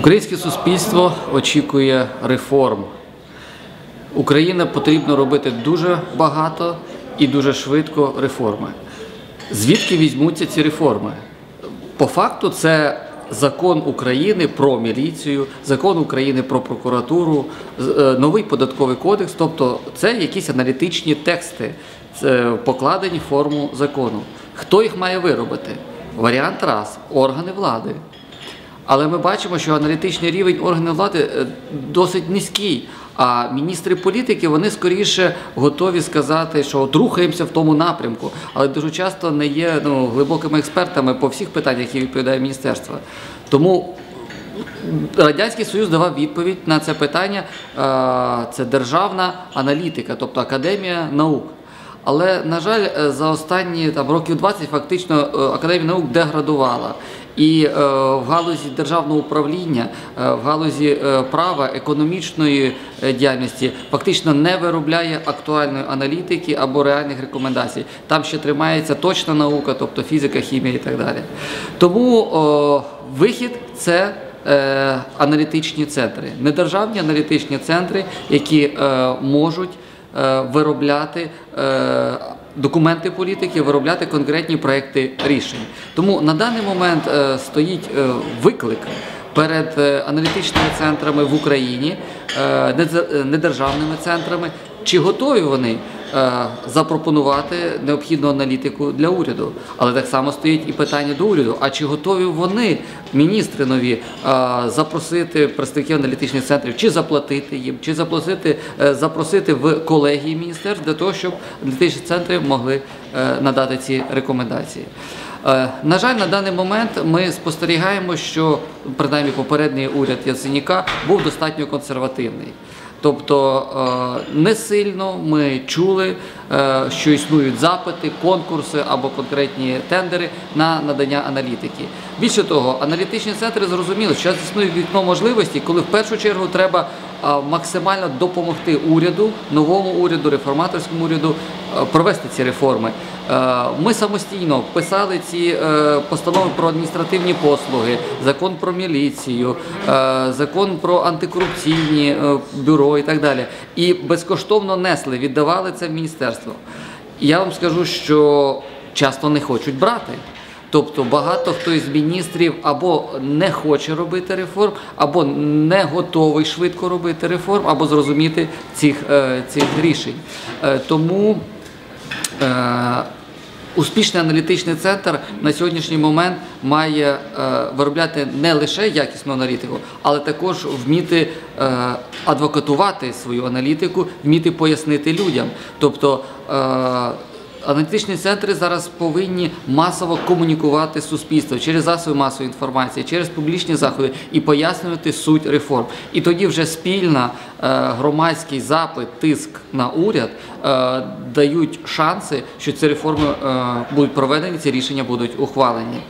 Українське суспільство очікує реформ. Україна потрібно робити дуже багато і дуже швидко реформи. Звідки візьмуться ці реформи? По факту, це закон України про міліцію, закон України про прокуратуру, е, новий податковий кодекс, тобто це якісь аналітичні тексти, покладені в форму закону. Хто їх має виробити? Варіант раз органи влади. Але ми бачимо, що аналітичний рівень органів влади е, досить низький. А міністри політики вони скоріше готові сказати, що от рухаємося в тому напрямку, але дуже часто не є ну, глибокими експертами по всіх питаннях, які відповідає міністерство. Тому Радянський Союз давав відповідь на це питання. е, Це державна аналітика, тобто академія наук. Але, на жаль, е, за останні там, років 20 фактично е, Академія наук деградувала. І е, в галузі державного управління, е, в галузі е, права, економічної е, діяльності фактично не виробляє актуальної аналітики або реальних рекомендацій. Там ще тримається точна наука, тобто фізика, хімія і так далі. Тому о, вихід це аналітичні центри, недержавні аналітичні центри, які е, можуть виробляти е, документи політики, виробляти конкретні проекти рішень. Тому на даний момент е, стоїть е, виклик перед е, аналітичними центрами в Україні, е, е, недержавними центрами. Чи готові вони е, запропонувати необхідну аналітику для уряду? Але так само стоїть і питання до уряду: а чи готові вони, міністри нові, е, запросити представників аналітичних центрів, чи заплатити їм, чи запросити, е, запросити в колегії міністерств для того, щоб аналітичні центри могли е, надати ці рекомендації? Е, На жаль, на даний момент ми спостерігаємо, що принаймні попередній уряд Яценюка був достатньо консервативний. Тобто е, не сильно ми чули, е, що існують запити, конкурси або конкретні тендери на надання аналітики. Більше того, аналітичні центри зрозуміли, що зараз існує вікно можливості, коли в першу чергу треба максимально допомогти уряду, новому уряду, реформаторському уряду е, провести ці реформи. Е, Ми самостійно писали ці е, постанови про адміністративні послуги, закон про міліцію, закон про антикорупційні бюро і так далі. І безкоштовно несли, віддавали це в міністерство. Я вам скажу, що часто не хочуть брати. Тобто багато хто із міністрів або не хоче робити реформ, або не готовий швидко робити реформ, або зрозуміти цих, е, цих рішень. Е, Тому Е, Успішний аналітичний центр на сьогоднішній момент має виробляти не лише якісну аналітику, але також вміти адвокатувати свою аналітику, вміти пояснити людям. Тобто Аналітичні центри зараз повинні масово комунікувати з суспільством через засоби масової інформації, через публічні заходи і пояснювати суть реформ. І тоді вже спільна е, громадський запит, тиск на уряд е, дають шанси, що ці реформи е, будуть проведені, ці рішення будуть ухвалені.